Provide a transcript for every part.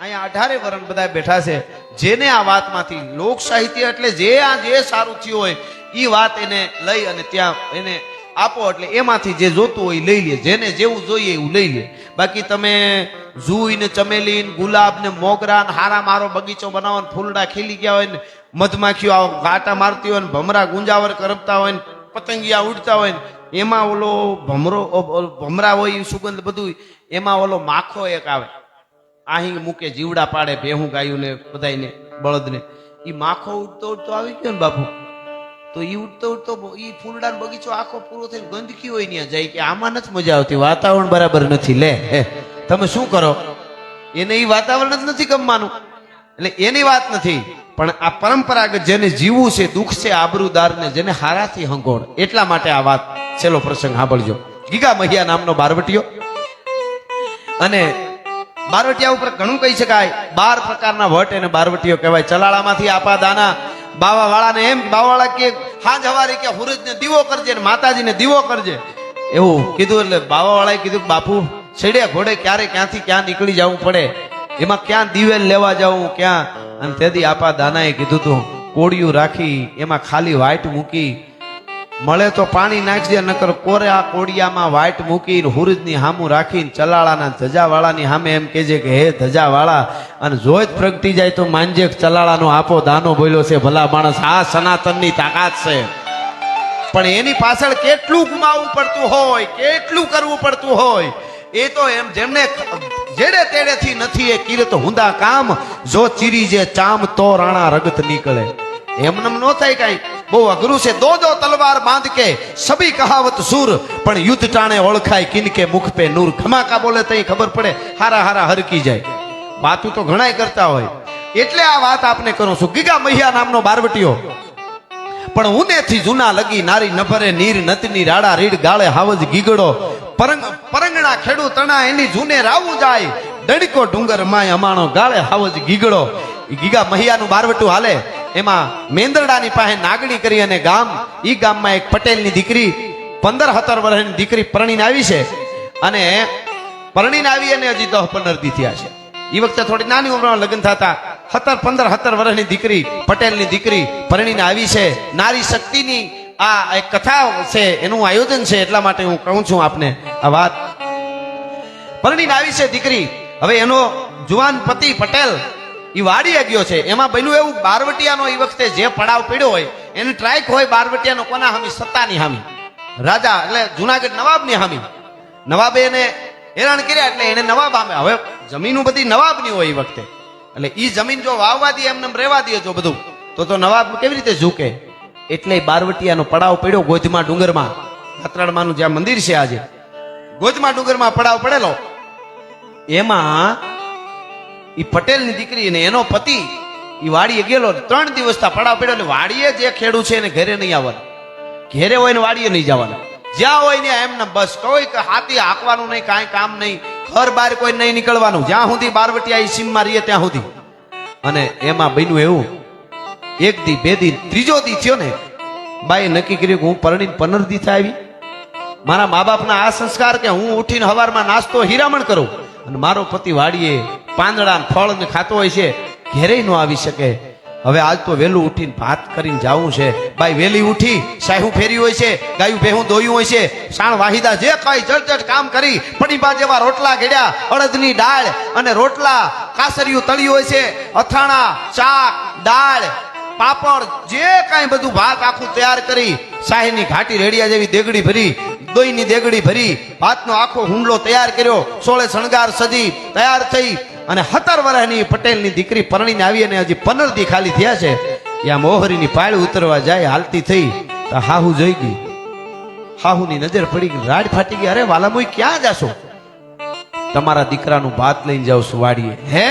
અહીંયા અઢારે વરણ બધા બેઠા છે. જેને આ વાતમાંથી લોક સાહિત્ય એટલે જે આ જે સારું થયું હોય એ વાત એને લઈ અને ત્યાં એને આપો એટલે એમાંથી જે જોતું હોય લઈ લે. જેને જેવું જોઈએ એવું લઈ લે. બાકી તમે જુઈ ને ચમેલી ને ગુલાબ ને મોગરા ને હારા મારો બગીચો બનાવો ને ફૂલડા ખીલી ગયા હોય ને, મધમાખીઓ આવો ગાટા મારતી હોય ને, ભમરા ગુંજાવર કરપતા હોય ને, પતંગિયા ઉડતા હોય ને, એમાં ઓલો ભમરો, ભમરા હોય સુગંધ બધું એમાં ઓલો માખો એક આવે. અહીં મૂકે, જીવડા પાડે, ભેહું ગાયું ને બધાને બળદને. એ માખો ઉડતો ઉડતો આવી ગયો ને બાપુ. તો એ ઉડતો ઉડતો એ ફૂલડાનો બગીચો આખો પૂરો થઈને ગંદકી હોય ત્યાં જાય કે આમાં નથી મજા આવતી, વાતાવરણ બરાબર નથી. લે તમે શું કરો? એને એ વાતાવરણ જ નથી ગમવાનું. એટલે એની વાત નથી, પણ આ પરંપરાગત જેને જીવવું છે, દુઃખ છે આબરૂદારને જેને હારાથી હંગોળ, એટલા માટે આ વાત, છેલ્લો પ્રસંગ સાંભળજો. ગીગા મહિયા નામનો બારવટીયો. અને બારવટિયા ઉપર ઘણું કહી શકાય. બાર પ્રકારના વટ એને બારવટીઓ કહેવાય. ચલાળામાંથી આપા દાના બાવા વાળાને એમ બાવાવાળા કે હાજ હવારી કે હુરજને દીવો કરજે ને માતાજીને દીવો કરજે. એવું કીધું એટલે બાવાવાળાએ કીધું બાપુ છેડે ઘોડે ક્યારે ક્યાંથી ક્યાં નીકળી જવું પડે? એમાં ક્યાં દિવેલ લેવા જવું, ક્યાં? અને તેથી આપા દાનાએ કીધું તું કોળિયું રાખી, એમાં ખાલી વાઈટ મૂકી મળે તો પાણી નાખજે નકર કોરે આ કોડિયામાં વાઈટ મૂકીને હુરજની હામું રાખીને ચલાળાના ધજાવાળાની સામે એમ કહેજે કે, હે ધજાવાળા, અને જોઈ જ પ્રગટી જાય તો માનજે ચલાળાનો આપો દાનો બોલ્યો છે, ભલા માણસ, આ સનાતનની તાકાત છે. પણ એની પાછળ કેટલું ગુમાવવું પડતું હોય, કેટલું કરવું પડતું હોય, એ તો એમ જેમને જેડે તેડેથી નથી, એ કિરત હુંદા કામ, જો ચીરી જે ચામ તો રાણા રગત નીકળે. એમનેમ નો થાય કાંઈ. બહુ અઘરું છે. દો દો તલવાર બાંધ કે સભી કહાવત સુર, પણ યુદ્ધ ટાણે ઓળખાય કિનકે મુખ પે નૂર. ખમાકા બોલે તઈ ખબર પડે, હારા હારા હરકી જાય. વાતું તો ઘણાય કરતા હોય. એટલે આ વાત આપને કરું છું. ગીગા મહિયા નામનો બારવટીયો પણ ઉનેથી જૂના લગી નારી નભરે નીર નતની રાડા રીડ ગાળે હાવજ ગીગડો. પરંગ, પરંગણા ખેડૂ તણા એની જૂને રાવું જાય. દડકો ડુંગર માય અમાણો ગાળે હાવજ ગીગડો. ગીગા મહિયાનું બારવટું હાલે. એમાં મેંદરડાની પાસે નાગણી કરી અને ગામ, ઈ ગામમાં એક પટેલની દીકરી, પંદર સત્તર વર્ષની દીકરી પરણીને આવી છે. અને પરણીને આવી અને હજી દહ પંદર થયા છે. એ વખતે થોડી નાની ઉંમરમાં લગ્ન થતા સત્તર, પંદર સત્તર વર્ષની દીકરી, પટેલની દીકરી પરણીને આવી છે. નારી શક્તિની આ એક કથા છે, એનું આયોજન છે, એટલા માટે હું કહું છું આપને આ વાત. પરણીને આવી છે દીકરી. હવે એનો જુવાન પતિ પટેલ એ વાડીએ ગયો છે. એમાં પેલું એવું બારવટિયાનો એ વખતે જે પડાવ પીડ્યો હોય, એને ટ્રાઇક હોય બારવટિયાનો કોના હામી? સત્તાની હામી. રાજા, એટલે જુનાગઢ નવાબની હામી. નવાબે એને હેરાન કર્યા એટલે એને નવાબ આમે. હવે જમીનું બધી નવાબની હોય એ વખતે. એટલે એ જમીન જો વાવવા દે, એમને એમ રહેવા દે જો બધું. તો તો નવાબ કેવી રીતે ઝૂકે? એટલે બારવટિયાનો પડાવ પડ્યો ગોધમાં ડુંગરમાં. યાત્રાળમાનું જ્યાં મંદિર છે આજે. ગોધમાં ડુંગરમાં પડાવ પડેલો. એમાં ઈ પટેલની દીકરી અને એનો પતિ એ વાડીએ ગયેલો ત્રણ દિવસ પડાવ પડ્યો એટલે વાડીએ જે ખેડૂત છે એને ઘરે નહીં આવવાનું. ઘેરે હોય ને વાડીએ નહીં જવાનું. જ્યાં હોય ને એમને બસ કોઈ હાથી હાંકવાનું નહીં, કાંઈ કામ નહીં. ઘર બહાર કોઈ નહીં નીકળવાનું. જ્યાં સુધી બારવટિયા ઈ સીમમાં રહીએ ત્યાં સુધી. અને એમાં બન્યું એવું. એક દી, બે દી, ત્રીજો દી થયો ને બાઈ નક્કી કર્યું કે હું પરણીને પંદર દી થાય આવી. મારા મા બાપના આ સંસ્કાર કે હું ઉઠીને હવારમાં નાસ્તો હીરામણ કરું. અને મારો પતિ વાડીએ પાંદડા ફળ ખાતો હોય છે ઘેરે ન આવી શકે. હવે આજ તો વહેલું ઉઠીને ભાત કરીને જવું છે. બાઈ વહેલી ઉઠી સાહુ ફેરી હોય છે, ગાયું ભેહું દોયું હોય છે. સાણ વાહિદા જે કઈ જટ કામ કરી પડીબા જેવા રોટલા ઘેડ્યા, અડદની દાળ અને રોટલા કાસરિયું તળિયું હોય છે, અથાણા, શાક, દાળ, પાપડ, જે કાંઈ બધું ભાત આખું તૈયાર કરી શાહીની ઘાટી રેડિયા જેવી દેગડી ભરી દોઈની દેગડી ભરી, ભાતનો આખો હુંડલો તૈયાર કર્યો, સોળે શણગાર સજી, તૈયાર થઈ અને સત્તર વર્ષની પટેલની દીકરી પરણીને આવી અને હજી પંદર ખાલી થયા છે. ત્યાં મોહરીની પાળ ઉતરવા જાય, હાલતી થઈ, તો હાહુ જોઈ ગઈ. હાહુની નજર પડી ગઈ, રાડ ફાટી ગઈ, અરે વાલામોઈ, ક્યાં જાશો? તમારા દીકરાનું ભાત લઈને જાઉં છું, વાડીએ. હે?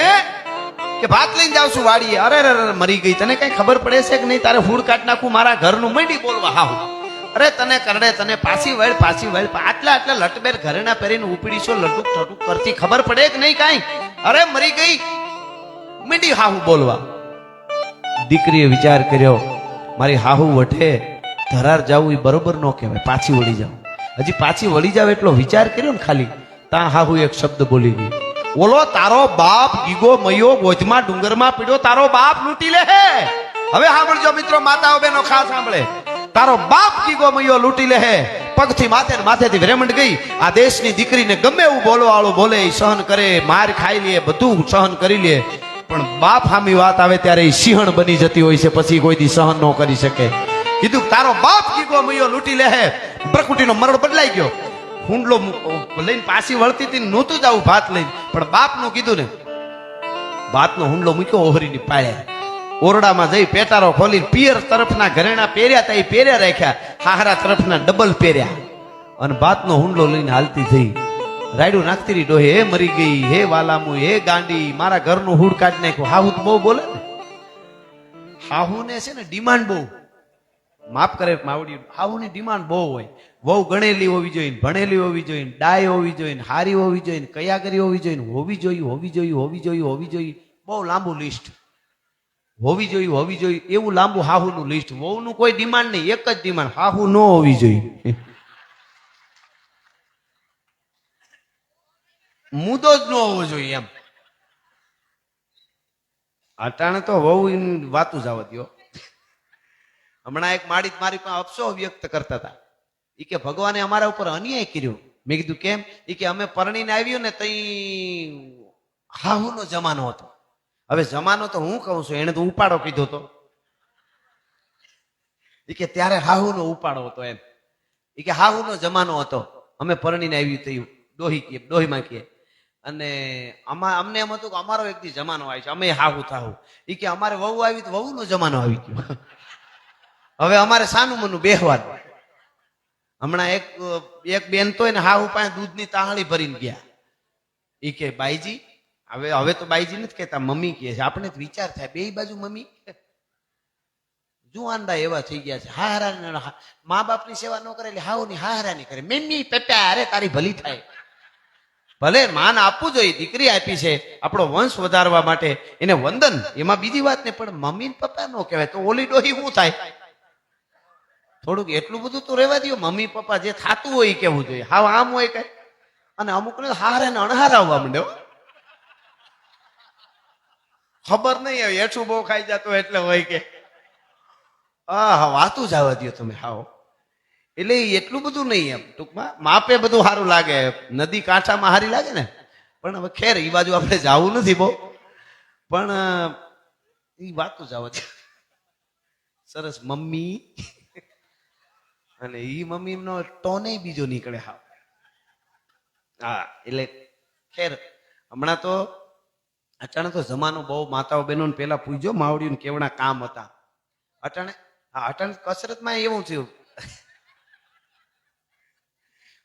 કે ભાત લઈને જાઉં છું, વાડીએ? અરે અરે, મરી ગઈ, તને કઈ ખબર પડે છે કે નહીં? તારે ફૂડ કાઢ નાખું, મારા ઘરનું મંડી બોલવા, હાહુ. અરે તને કરડે, તને પાછી વળ પાછી વળ. આટલા આટલા લટબેર ઘરેણા પહેરીને ઉપડી છો લટુક ઠટુક કરતી ખબર પડે કે નહીં કાંઈ? અરે મરી ગઈ. મીંડી હાહુ બોલવા. દીકરીએ વિચાર કર્યો, મારી હાહુ વઠે ધરાર જાવું એ બરોબર ન કહેવાય, પાછી વળી જાવ હજી પાછી વળી જાવ એટલો વિચાર કર્યો ને ખાલી, તા હાહુ એક શબ્દ બોલી ગઈ. ઓલો તારો બાપ ગીગો મયો ગોજમાં ડુંગરમાં પીડ્યો, તારો બાપ લૂંટી લે હવે સાંભળજો મિત્રો, માતાઓ બેનો ખાસ સાંભળે. તારો બાપ કીગો મૈયો લૂંટી લે પગથી માથે માથેથી વેરમંડ ગઈ. આ દેશની દીકરીને ગમે એવું બોલો વાળું બોલે સહન કરે, માર ખાઈ લે, બધું સહન કરી લે. પણ બાપ હામી વાત આવે ત્યારે એ સિંહણ બની જતી હોય છે, પછી કોઈ દી સહન ન કરી શકે. કીધું તારો બાપ કીગો મૈયો લૂંટી લે પ્રકૃતિનો મરણ બદલાઈ ગયો. હુંડલો લઈને પાછી વળતી હતી નહોતું જ આવું ભાત લઈને. પણ બાપનું કીધું ને ભાતનો હુંડલો મૂક્યો ઓહરીની પાળે. ઓરડામાં જઈ પેટારો ખોલી પિયર તરફના ઘરેણા પહેર્યા તા, એ પહેર્યા રાખ્યા. હાહરા તરફના ડબલ પહેર્યા. અને ભાતનો હુંડલો લઈને હાલતી થઈ રાયડું નાખતી રહી ડોહે, હે મરી ગઈ, હે વાલામુ, હે ગાંડી, મારા ઘરનું હુડ કાઢી નાખ્યું હાહુ તો બહુ બોલે ને. હાહુને છે ને ડિમાન્ડ બહુ. માફ કરે માવડી, હાહુની ડિમાન્ડ બહુ હોય. બહુ ગણેલી હોવી જોઈએ ભણેલી હોવી જોઈએ ડાય હોવી જોઈએ હારી હોવી જોઈએ કયાગરી હોવી જોઈએ હોવી જોઈએ હોવી જોઈએ હોવી જોઈએ હોવી જોઈએ. બહુ લાંબુ લિસ્ટ. હોવી જોઈએ હોવી જોઈએ. એવું લાંબુ હાહુનું લિસ્ટ વહુનું કોઈ ડિમાન્ડ નહીં, એક જ ડિમાન્ડ હાહુ ન હોવી જોઈએ. મુદ્દો જ ન હોવો જોઈએ એમ. અટાણે તો વહુ વાતું જ આવતી હમણાં એક માળી મારી પાસે અફસો વ્યક્ત કરતા હતા. એ કે, ભગવાને અમારા ઉપર અન્યાય કર્યો. મેં કીધું, કેમ? ઈ કે, અમે પરણીને આવ્યું ને તઈ હાહુનો જમાનો હતો. હવે જમાનો તો હું કહું છું એને તો ઉપાડો કીધો તો. ઈ કે ત્યારે હાહુનો ઉપાડો હતો એમ. એ કે હાહુનો જમાનો હતો. અમે પરણીને આવ્યું થયું. ડોહી કીએ, ડોહીમાં કે અને અમા અમને એમ હતું કે અમારો એક જમાનો આવી છે, અમે હાહુ થાહુ. એ કે અમારે વહુ આવી તો વહુનો જમાનો આવી ગયો. હવે અમારે સાનું મનું બેહવાનું. હમણાં એક એક બેન તો એને હાહુ પાસે દૂધની તાહળી ભરીને ગયા. એ કે, બાઈજી હવે હવે તો બાઈજી નથી કહેતા, મમ્મી કહે છે. આપણે જ વિચાર થાય. બે બાજુ મમ્મી જુવાનદા એવા થઈ ગયા છે. હા હારા મા બાપની સેવા ન કરે એટલે હાવની હા હરા હારાની કરે. મમ્મી પેપ્યા અરે તારી ભલી થાય. ભલે માન આપવું જોઈએ, દીકરી આપી છે. આપણો વંશ વધારવા માટે એને વંદન. એમાં બીજી વાત ને પણ મમ્મી ને પપ્પા નો કહેવાય. તો ઓલી ડોહી શું થાય? થોડુંક એટલું બધું તો રહેવા દો મમ્મી, પપ્પા જે થાતું હોય કેવું જોઈએ. હાવ આમ હોય કઈ. અને અમુક ને હારે ને અણહાર માંડ્યો ખબર નહીં હવે એઠું બહુ ખાઈ જતો એટલે હોય કે. આ હા વાતું જ આવવા દો તમે હાવ એટલે એટલું બધું નહીં એમ, ટૂંકમાં. માપે બધું સારું લાગે. નદી કાંઠામાં સારી લાગે ને. પણ હવે ખેર એ બાજુ આપણે જવું નથી બહુ. પણ એ વાતું જ આવવા સરસ મમ્મી. અને ઈ મમ્મી નો ટોને બીજો નીકળે હા હા, એટલે ખેર, હમણાં તો અટાણે તો જમાનો બહુ માતાઓ બહેનો પેલા પૂછજો માવડીયું કેવડા કામ હતા. અટાણે અટાણે કસરતમાં એવું થયું.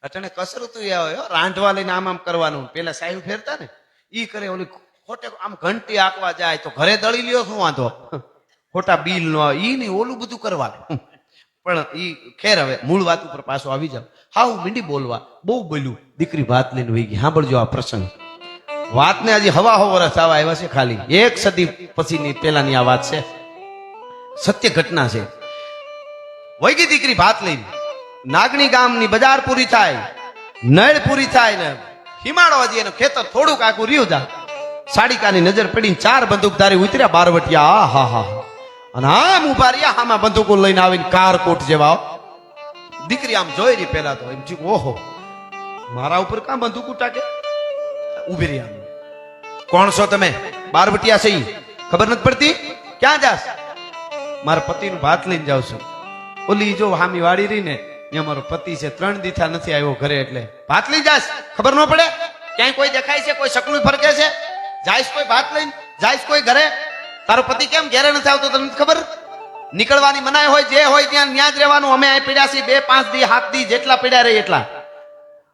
અટાણે કસરત આવે રાંધવા લઈને આમ આમ કરવાનું. પેલા સાહેબ ફેરતા ને, ઈ કરે, ઓલી ખોટે આમ ઘંટી આંકવા જાય, તો ઘરે દળી લ્યો, શું વાંધો? ખોટા બિલ નો ઈ નહીં, ઓલું બધું કરવાનું પણ ઈ ખેર હવે, મૂળ વાત ઉપર પાછો આવી જાવ. હાવ મીંડી બોલવા, બહુ બોલ્યું. દીકરી ભાત લઈને વહી ગઈ. સાંભળજો આ પ્રસંગ. વાતને હજી હવા હો વર્ષ આવા આવ્યા છે ખાલી. એક સદી પછીની પહેલાની આ વાત છે. સત્ય ઘટના છે. વૈગી દીકરી ભાત લઈને. નાગણી ગામની બજાર પૂરી થાય. નળ પૂરી થાય ને હિમાળો હજી એનું ખેતર થોડુંક આખું રહ્યું જા. સાડિકાની નજર પડીને ચાર બંદૂકધારી ઉતર્યા બારવટિયા. આ હા હા અને આમ ઊભા રહ્યા આમાં બંદૂકો લઈને આવીને કારકોટ જેવા. દીકરી આમ જોઈ રહી પહેલા તો. એમ ઓહો, મારા ઉપર કાં બંદૂક ટાકે ઊભી રહી આમ. કોણ છો તમે? બારવટિયા છે ઈ? ખબર નથી પડતી? ક્યાં જાસ મારા પતિનું ભાત લઈને જાઉં છું. ઓલી જો હામી વાળી રહી ને એ મારો પતિ છે, ત્રણ દીથા નથી આવ્યો ઘરે એટલે. ભાત લઈ જાસ ખબર ન પડે? ક્યાંય કોઈ દેખાય છે, કોઈ શકલું ફરકે છે? જાઈશ કોઈ ભાત લઈને? જાઈશ કોઈ ઘરે? તારો પતિ કેમ ઘેરે નથી આવતો તમને ખબર? નીકળવાની મનાય હોય, જે હોય ત્યાં ત્યાં જ રહેવાનું. અમે અહીં પીડ્યા છીએ, બે પાંચ દી હાથ દી, જેટલા પીડ્યા રહી એટલા.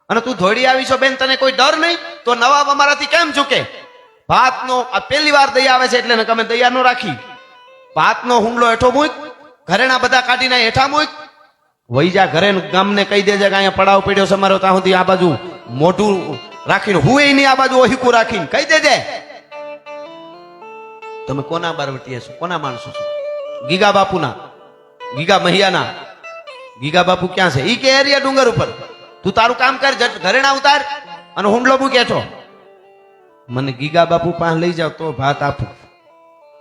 અને તું ધોડી આવી છો બેન, તને કોઈ ડર નહીં? તો નવાબ અમારાથી કેમ ચૂકે ભાતનો આ પહેલી વાર દયા આવે છે એટલે અમે દયા નો રાખી. ભાતનો હુમલો હેઠો મૂક, ઘરેણા બધા કાઢીને હેઠા મૂક. વહી જા ઘરે ગામને કહી દેજે કે અહીંયા પડાવ પડ્યો છે મારો, ત્યાં સુધી આ બાજુ મોઢું રાખીને હુંય નહીં, આ બાજુ ઓહિકું રાખીને કહી દેજે. તમે કોના બારવટીએ છો? કોના માણસો છો? ગીગા બાપુના, ગીગા મહિયાના. ગીગા બાપુ ક્યાં છે? ઈ કે એરિયા ડુંગર ઉપર. તું તારું કામ કર ઘરેણા ઉતાર અને હુંડલો મૂકે હેઠો. મને ગીગા બાપુ પાસે લઈ જાવ તો ભાત આપું.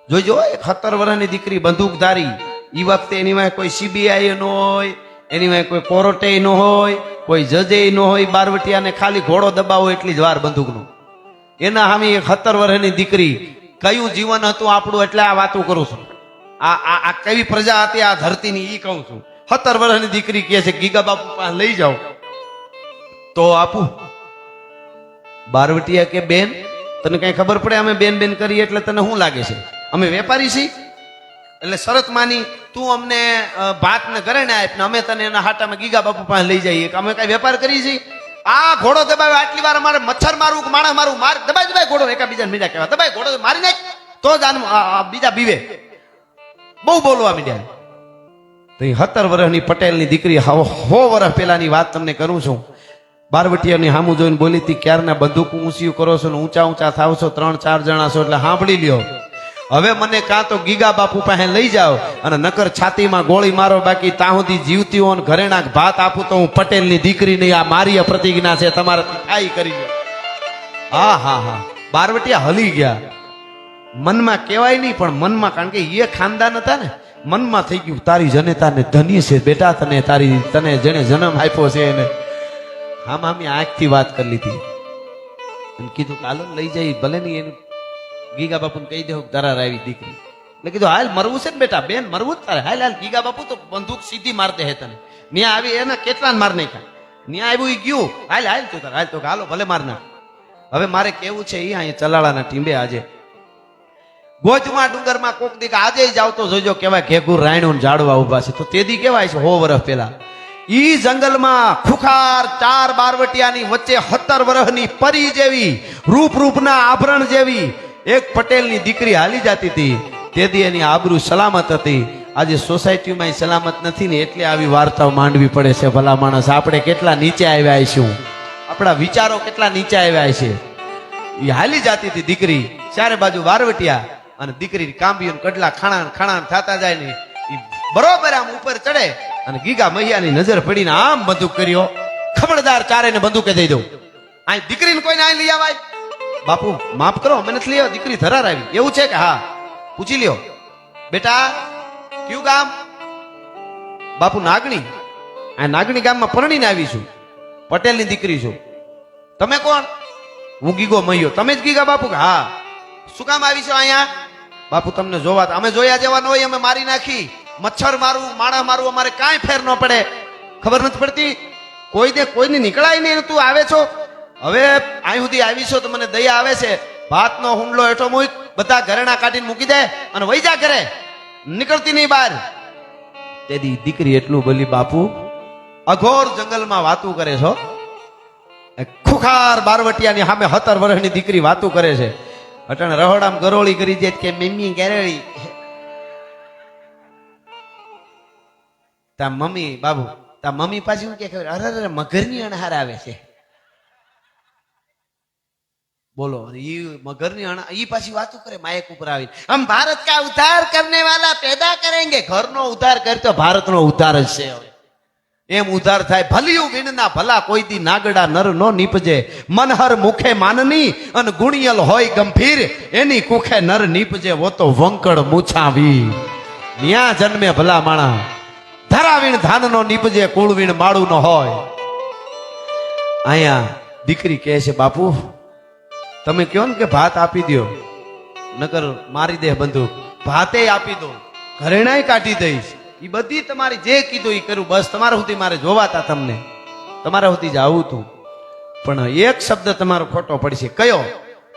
જોઈજો એક સત્તર વર્ષની દીકરી બંદૂકધારી એ વખતે એની વાંહે કોઈ સીબીઆઈ ન હોય, એની વાંહે કોઈ કોર્ટે ન હોય, કોઈ જજે ન હોય, બારવટિયાને ખાલી ઘોડો દબાવો એટલી જ વાર બંદૂકનો. એના સામે એક સત્તર વર્ષની દીકરી કયું જીવન હતું આપણું એટલે આ વાતો કરું છું. આ આ આ કેવી પ્રજા હતી આ ધરતીની એ કહું છું. સત્તર વર્ષની દીકરી કહે છે, ગીગા બાપુ પાસે લઈ જાઓ. તો આપું. બારવટિયા કે બેન? તને કઈ ખબર પડે અમે બેન બેન કરીએ એટલે તને શું લાગે છે? અમે વેપારી છીએ? એટલે શરત માની તું અમને ભાત ને ઘરે ને આપ ને અમે તને એના હાટામાં ગીગા બાપુ પાસે લઈ જઈએ. કે અમે કઈ વેપાર કરીએ છીએ? આ ઘોડો દબાવ્યો આટલી વાર અમારે મચ્છર મારું માણસ મારું માર દબાઈ દબાઈ ઘોડો એકાબીજાને બીજા કહેવા. દબાઈ ઘોડો મારી નાખ. તો જ બીજા બીવે. બહુ બોલવા મીડ્યા તો એ સત્તર વર્ષની પટેલની દીકરી હો વર્ષ પહેલાની વાત તમને કરું છું. બારવટીયાની હામું જોઈને બોલી હતી, ક્યારના બંદૂક ઊંચી કરો છો ને ઊંચા ઊંચા થાવ છો ત્રણ ચાર જણા છો એટલે સાંભળી લ્યો. હવે મને કાં તો ગીગા બાપુ પાસે લઈ જાઓ અને નકર છાતીમાં ગોળી મારો, બાકી સુધી જીવતી હો ને ઘરેણા ભાત આપું તો હું પટેલની નહીં આ મારી પ્રતિજ્ઞા છે તમારે થાય કરી હા હા હા. બારવટીયા હલી ગયા. મનમાં કહેવાય નહીં, પણ મનમાં, કારણ કે એ ખાનદાન હતા ને, મનમાં થઈ ગયું, તારી જનેતાને ધન્ય છે બેટા, તને તારી, તને જેને જન્મ આપ્યો છે એને આમ મામી આંખથી વાત કરી લીધી. અને કીધું કે, હાલો લઈ જઈ, ભલે નહીં એનું ગીગા બાપુને કહી દેવું તારા આવી દીકરી. એટલે કીધું, હાલ મરવું છે ને બેટા, બેન, મરવું જ તારે. હાલ હાલ, ગીગા બાપુ, તો બંદૂક સીધી મારતે હે તને. ન્યા આવી એને કેટલા માર નાખ્યા? ન્યા આવ્યું એ ગયું. હાલ હાલ તું તાર, હાલ તો હાલો, ભલે માર નાખ. હવે મારે કેવું છે એ અહીંયા ચલાળાના ટીંબે આજે. ગોજમાં, ડુંગરમાં કોક દીક આજે જ આવતો જોજો કેવાય ઘેઘુર રાયણું ઝાડવા ઊભા છે. તો તેદી કેવાય છે, હો વર્ષ પહેલા. ઈ જંગલમાં ખુખાર, ચાર બારવટિયાની વચ્ચે હત્તર વર્ષની પરી જેવી, રૂપ રૂપના આભરણ જેવી, એક પટેલની દીકરી હાલી જતી હતી. તેથી એની આબરૂ સલામત હતી. આજે સોસાયટીમાં સલામત નથી ને એટલે આવી વાર્તાઓ માંડવી પડે છે ભલા માણસ. આપણે કેટલા નીચે આવ્યા છું આપણા વિચારો કેટલા નીચે આવ્યા છે એ હાલી જાતી હતી દીકરી, ચારે બાજુ વારવટિયા અને દીકરી કાંબીઓ કડલા ખાણા ખાણા થતા જાય ને એ બરોબર આમ ઉપર ચડે. અને ગીગા મહિયાની નજર પડીને આમ બંદૂક કર્યો. ખબરદાર ચારે ને બંદૂકે દઈ દઉં. આ દીકરીને કોઈને અહીં લઈ આવાય? બાપુ, માફ કરો, અમે નથી લઈ દીકરી ધરાર આવી. એવું છે કે હા? પૂછી લ્યો. બેટા, કયું ગામ? બાપુ, નાગણી. આ નાગણી ગામમાં પરણીને આવી છું. પટેલની દીકરી છું. તમે કોણ? હું ગીગો મહિયો. તમે જ ગીગા બાપુ હા? શું કામ આવી છો અહીંયા? બાપુ, તમને જોવા અમે જોયા જેવા ન હોય, અમે મારી નાખી. મચ્છર મારવું માણા મારવું અમારે કાંઈ ફેર ન પડે. ખબર નથી પડતી? કોઈ દે કોઈને નીકળાય નહીં તું આવે છો? હવે અહીં સુધી આવી છો તો મને દયા આવે છે. ભાતનો હુંડલો એઠો મૂક બધા ઘરેણા કાઢીને મૂકી દે અને વહી જા ઘરે. નીકળતી નહીં બહાર. તેથી દીકરી એટલું બોલી બાપુ? અઘોર જંગલમાં વાતું કરે છો ખુખાર બારવટિયાની સામે હતર વર્ષની દીકરી વાતું કરે છે. અટણ રહોડામ ગરોળી કરી દે કે મમ્મી ગેરળી તા મમ્મી, બાબુ, તા મમ્મી પાછી હું કે ખબર? અરે અરે મગરની અણહાર આવે છે. બોલો, ઈ મગરની અણ, ઈ પાછી વાતો કરે માયક ઉપર આવી હમ ભારત કા ઉધાર કરને વાલા પેદા કરેંગે, ઘરનો ઉદ્ધાર કરે તો ભારતનો ઉદ્ધાર જ છે હવે. એમ ઉધાર થાય, ભલિયું વિણના ભલા કોઈ દી નાગડા નર નો નીપજે. મનહર મુખે માનની અને ગુણિયલ હોય ગંભીર, એની કુખે નર નીપજે, વો તો વંકડ મૂછાવી. ન્યા જન્મે ભલા માણા. ધરાવીણ ધાનનો નીપજે, કુળવીણ માળું નો હોય. અહીંયા દીકરી કહે છે, બાપુ, તમે કહો ને કે ભાત આપી દ્યો. નકર મારી દે બંધુ ભાતે આપી દો. ઘરેણાય કાઢી દઈશ. એ બધી તમારી જે કીધું એ કરું. બસ તમારા સુધી મારે જોવાતા તમને. તમારા સુધી જ આવું તું. પણ એક શબ્દ તમારો ખોટો પડશે. કયો?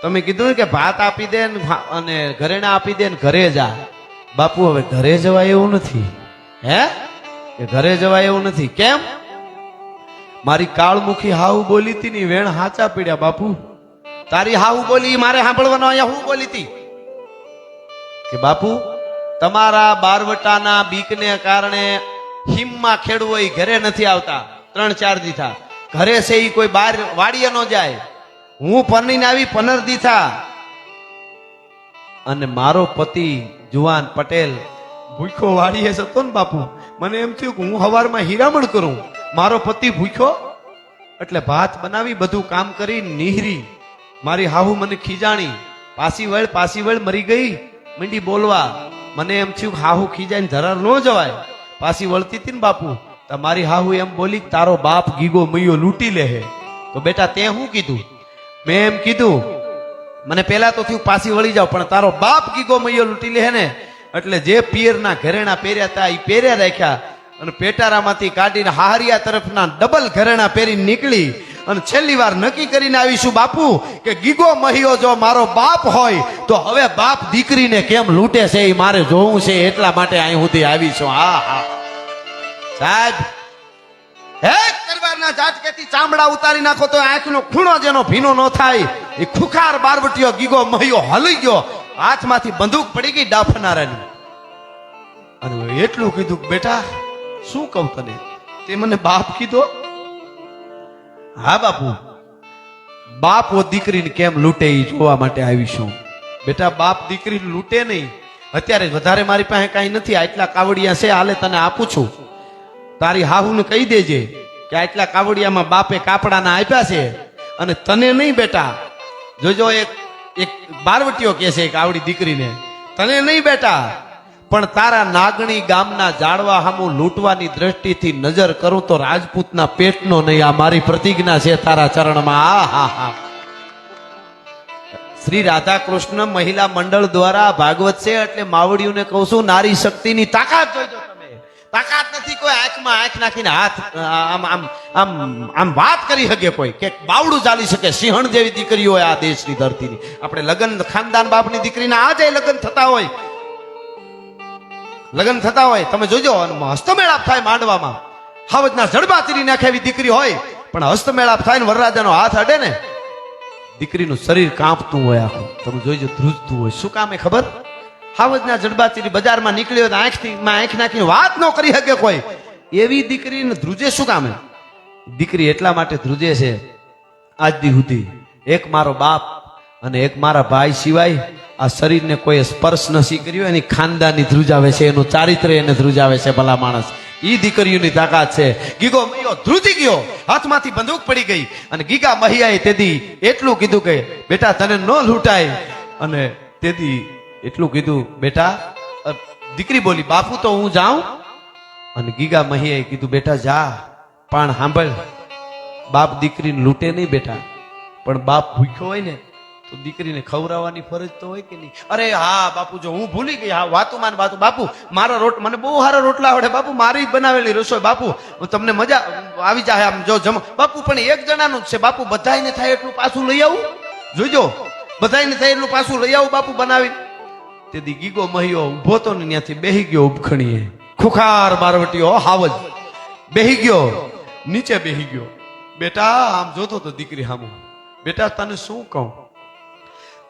તમે કીધું કે ભાત આપી દે અને ઘરેણા આપી દે ને ઘરે જા. બાપુ, હવે ઘરે જવાય એવું નથી. હે? કે ઘરે જવાય એવું નથી. કેમ? મારી કાળમુખી હાવ બોલી હતી ની વેણ હાચા પીડ્યા, બાપુ. તારી હાવ બોલી મારે સાંભળવાનો અહીંયા હું બોલી હતી? કે બાપુ, તમારા બારવટાના બીકને કારણે હિમમાં ખેડવો એ ઘરે નથી આવતા. ત્રણ ચાર દીથા ઘરે છે ઈ કોઈ બાર વાડીએ ન જાય. હું પરણીને આવી પનર દીથા અને મારો પતિ જુવાન પટેલ ભૂખ્યો વાડીએ જતો ને બાપુ. મને એમ થયું કે હું હવારમાં હીરામણ કરું. મારો પતિ ભૂખ્યો. એટલે ભાત બનાવી, બધું કામ કરી નિહરી. મારી હાહુ મને ખીજાણી. પાસી વળ પાસી વળ મરી ગઈ. મંડી બોલવા, મને એમ થયું હાહુ ખીજાઈને ધરાર ન જવાય. પાછી વળતી હતી ને બાપુ. મારી હાહુ એમ બોલી, તારો બાપ ગીગો મૈયો લૂંટી લે તો બેટા, તે શું કીધું? મેં એમ કીધું, મને પેલા તો થયું પાસી વળી જાવ, પણ તારો બાપ ગીગો મૈયો લૂંટી લે ને. એટલે જે પિયરના ઘરેણા પહેર્યા હતા એ પહેર્યા રાખ્યા અને પેટારામાંથી કાઢીને હારિયા તરફના ડબલ ઘરેણા પહેરી નીકળી. અને છેલ્લી વાર નક્કી કરીને આવીશું, બાપુ, કે ગીગો મહિયો જો મારો બાપ હોય, તો હવે બાપ દીકરીને કેમ લૂંટે છે એ મારે જોવું છે, એટલા માટે અહીં સુધી આવી છું. હા હા. સાહેબ, હે તલવારના જાતકેથી ચામડા ઉતારી નાખો તો આંખનો ખૂણો જેનો ભીનો ન થાય એ ખુખાર બારવટીયો ગીગો મહિયો હલી ગયો. હાથમાંથી બંદૂક પડી ગઈ ડાફનારાની. અને એટલું કીધું, બેટા, શું કહું તને? તે મને બાપ કીધો. હા, બાપુ. બાપ ઓ દીકરીને કેમ લૂંટે એ જોવા માટે આવીશું બેટા, બાપ દીકરીને લૂંટે નહીં. અત્યારે વધારે મારી પાસે કાંઈ નથી. આટલા કાવડિયા છે, હાલે તને આપું છું. તારી હાહુને કહી દેજે કે આટલા કાવડિયામાં બાપે કાપડાના આપ્યા છે. અને તને નહીં, બેટા. જોજો એક એક બારવટીઓ કહે છે એક આવડી દીકરીને, તને નહીં બેટા, પણ તારા નાગણી ગામના જાળવા હામું લૂંટવાની દ્રષ્ટિથી નજર કરું તો રાજપૂતના પેટનો નહીં, આ મારી પ્રતિજ્ઞા છે તારા ચરણમાં. આ, હા હા. શ્રી રાધા કૃષ્ણ મહિલા મંડળ દ્વારા ભાગવત છે એટલે માવડીઓને કહું છું, નારી શક્તિની તાકાત જોઈજો તાકાત નથી કોઈ આંખમાં, આંખ નાખીને હાથ આમ આમ આમ આમ વાત કરી શકે કોઈ કે બાવડું ચાલી શકે, સિંહણ જેવી દીકરી હોય આ દેશની ધરતીની. આપણે લગ્ન, ખાનદાન બાપની દીકરીના આજે લગ્ન થતા હોય. લગ્ન થતા હોય, તમે જોજો હસ્તમેળાપ થાય માંડવામાં. હાવજના જડબા તીરી નાખે એવી દીકરી હોય, પણ હસ્તમેળાપ થાય ને વરરાજાનો હાથ અડે ને, દીકરીનું શરીર કાંપતું હોય આખું. તમે જોઈજો ધ્રુજતું હોય. શું કામ એ ખબર? હાવજના જડબાચીરી બજારમાં નીકળ્યો તો આંખથી માં આંખ નાખીને વાત ન કરી શકે કોઈ. એવી દીકરીને ધ્રુજે શું કામે? દીકરી એટલા માટે ધ્રુજે છે આજ દી સુધી એક મારો બાપ અને એક મારા ભાઈ સિવાય આ શરીરને કોઈ સ્પર્શ નથી કર્યો? એની ખાનદાની ધ્રુજાવે છે, એનું ચારિત્ર્ય એને ધ્રુજાવે છે, ભલા માણસ. ઈ દીકરીઓની તાકાત છે. ગીગો મૈયો ધ્રુજી ગયો. હાથમાંથી બંદૂક પડી ગઈ. અને ગીગા મહિયાએ તેથી એટલું કીધું કે, બેટા, તને ન લૂંટાય. અને તેથી એટલું કીધું, બેટા દીકરી બોલી, બાપુ તો હું જાઉં. અને ગીગા મહીએ કીધું, બેટા, જા, પણ સાંભળ. બાપ દીકરીને લૂંટે નહીં બેટા પણ બાપ ભૂખ્યો હોય ને, તો દીકરીને ખવડાવવાની ફરજ તો હોય કે નહીં? અરે, હા, બાપુ, જો હું ભૂલી ગઈ, હા, વાતું માન વાતું. બાપુ, મારા રોટ, મને બહુ સારા રોટલા આવડે. બાપુ, મારી બનાવેલી રસોઈ, બાપુ તમને મજા, આવી જાય આમ, જો જમ. બાપુ, પણ એક જણાનું જ છે, બાપુ, બધાયને થાય એટલું પાછું લઈ આવું. જોજો બધાયને થાય એટલું પાછું લઈ આવું બાપુ બનાવી તેથી ગીગો મહિયો ઊભો તો ને ત્યાંથી બેહી ગયો ઉપખણીએ. ખુખાર બારવટીયો હાવજ. બેહી ગયો, નીચે બેહી ગયો. બેટા, આમ જોતો તો દીકરી હામું. બેટા, તને શું કહું?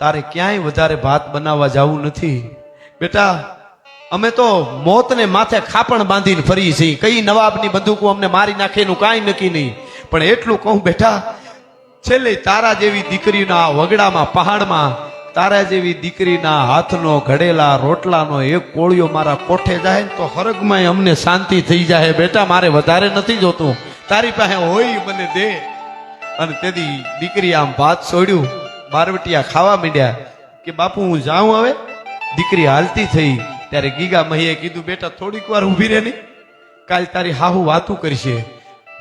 તારે ક્યાંય વધારે ભાત બનાવવા જવું નથી. બેટા, અમે તો મોતને માથે ખાપણ બાંધીને ફરી છીએ. કઈ નવાબની બંદૂકો અમને મારી નાખેનું કાંઈ નક્કી નહીં. પણ એટલું કહું બેટા, છેલ્લે તારા જેવી દીકરીના વગડામાં, પહાડમાં તારા જેવી દીકરીના હાથનો ઘડેલા રોટલાનો એક કોળિયો મારા કોઠે જાય તો હરગમાં અમને શાંતિ થઈ જાય. બેટા, મારે વધારે નથી જોતું. તારી પાસે હોય મને દે. અને તેથી દીકરી આમ ભાત છોડ્યું બારવટિયા ખાવા માંડ્યા કે, બાપુ, હું જાઉં હવે? દીકરી હાલતી થઈ. ત્યારે ગીગા મહીએ કીધું, બેટા, થોડીક વાર ઊભી રહે નહીં કાલ તારી હાહુ વાતું કરશે.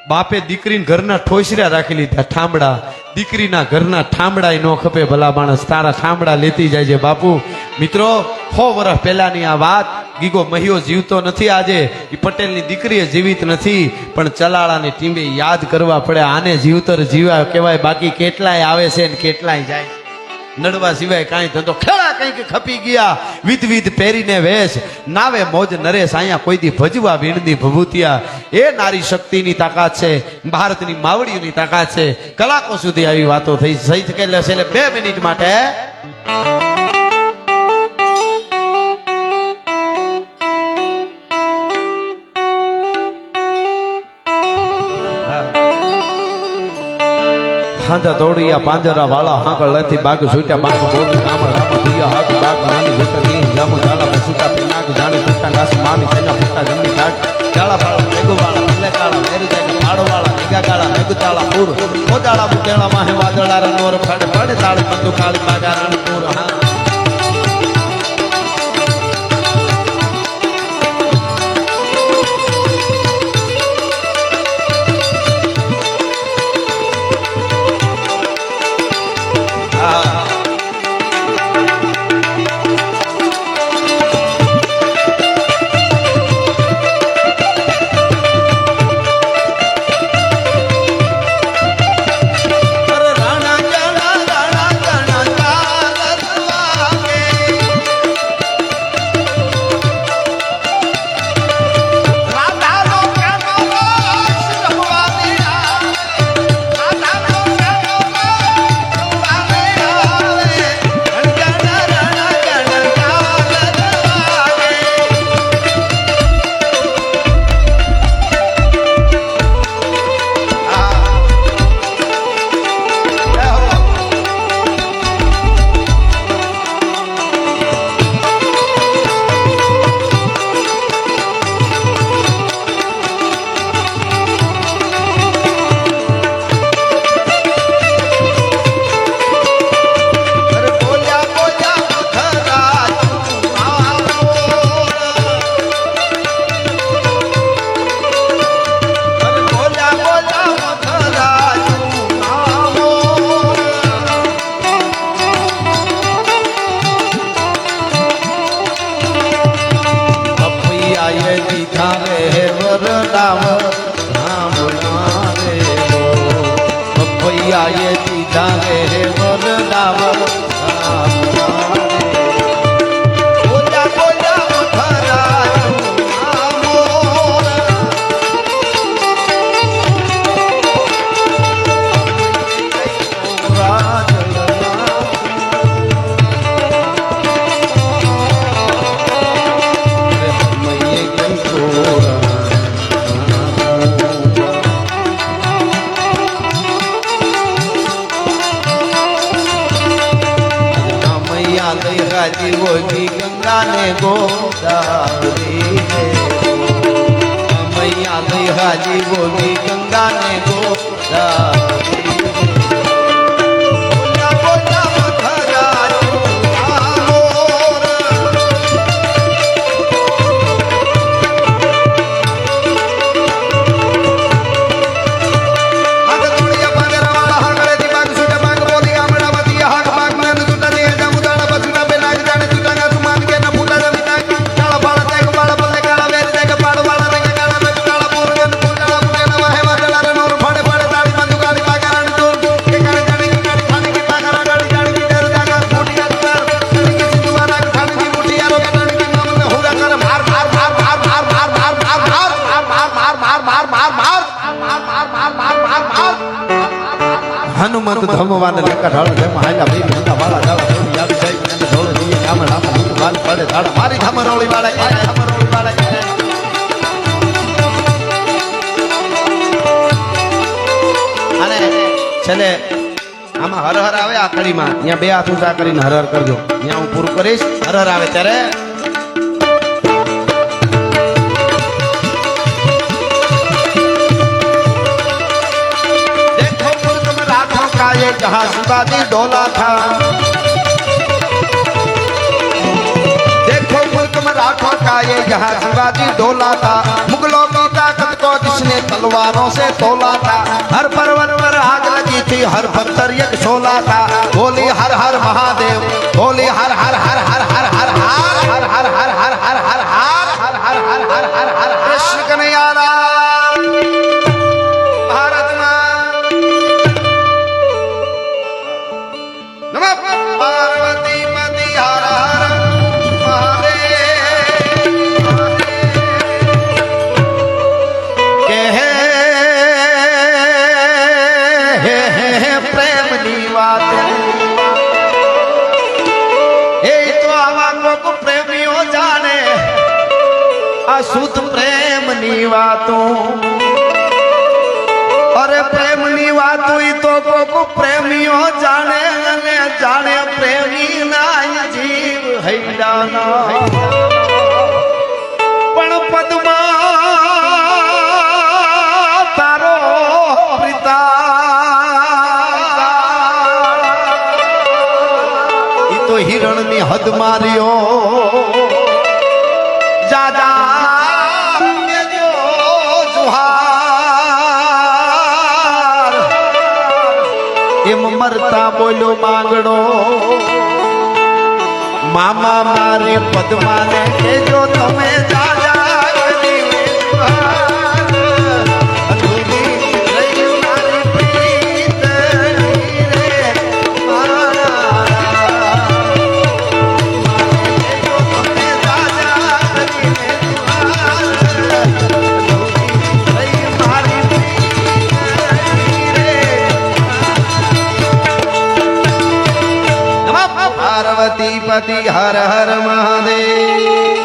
બાપે દીકરીને ઘરના ઠોસર્યા રાખી લીધા ઠામડા. દીકરીના ઘરના ઠામડા ન ખપે ભલા માણસ. તારા ઠામડા લેતી જાય છે બાપુ. મિત્રો સો વર્ષ પહેલાની આ વાત. ગીગો મહિયો જીવતો નથી આજે. એ પટેલની દીકરીએ જીવિત નથી. પણ ચલાળાની ટીમે યાદ કરવા પડે. આને જીવતર જીવા કહેવાય. બાકી કેટલાય આવે છે ને કેટલાય જાય નડવા સિવાય કાંઈ ધંધો. ખેડા કંઈક ખપી ગયા વિધ વિધ પહેરીને વેશ. નાવે મોજ નરેશ અહીંયા કોઈ દી ભજવા વીણની ભભૂતિયા. એ નારી શક્તિની તાકાત છે, ભારતની માવડીઓની તાકાત છે. કલાકો સુધી આવી વાતો થઈ. થઈ શકે એટલે બે મિનિટ માટે. સાંજા દોડિયા પાંજરા વાળા હાંકળ લેતી બાગ છૂટ્યા બાગ બોલી કામળ રામ દિયા, હાથ બાગ, નાની જતા ની જામ ગાલા પછુટા પિનાક જાણે પટ્ટા ઘાસ, માની તેના પટ્ટા જમની ઘાટ કાળા ભાળા મેગુ વાળા ભલે કાળા, મેરુ જાય કાળો વાળા નીગા કાળા મેગુ તાળા પૂર. મોદાળા મુકેળા માહે વાદળા રનોર ફડ ફડ તાળ મંદુ કાળી બાગા રણપુર હા यहाँ बे हाथ ऊँचा कर हर हर कर यहाँ हूँ पूरु करीस हर हर आवे तेरे जहाँ सुबह दी डोला था देखो मुल्क में राठौर का ये जहाँ सुबह डोला था मुगलों को जिसने तलवारों से तोला था। हर पर्वत पर आग लगी थी, हर पत्थर यज्ञ सोला था। बोली हर हर महादेव, बोली हर हर हर हर हर हर हर हर हर हर हर પ્રેમની વાતો. અરે પ્રેમની વાત હોય તો કોક પ્રેમીઓ જાણે અને જાણે પ્રેમી ના જીવ હૈડાના પણ પદ્મા તારો પિતા એ તો હિરણની હદ માર્યો. મરતા બોલો માંગણો. મામા મારે પદ્માને કેજો તમે જાજા નમઃ પાર્વતી પતિ હર હર મહાદેવ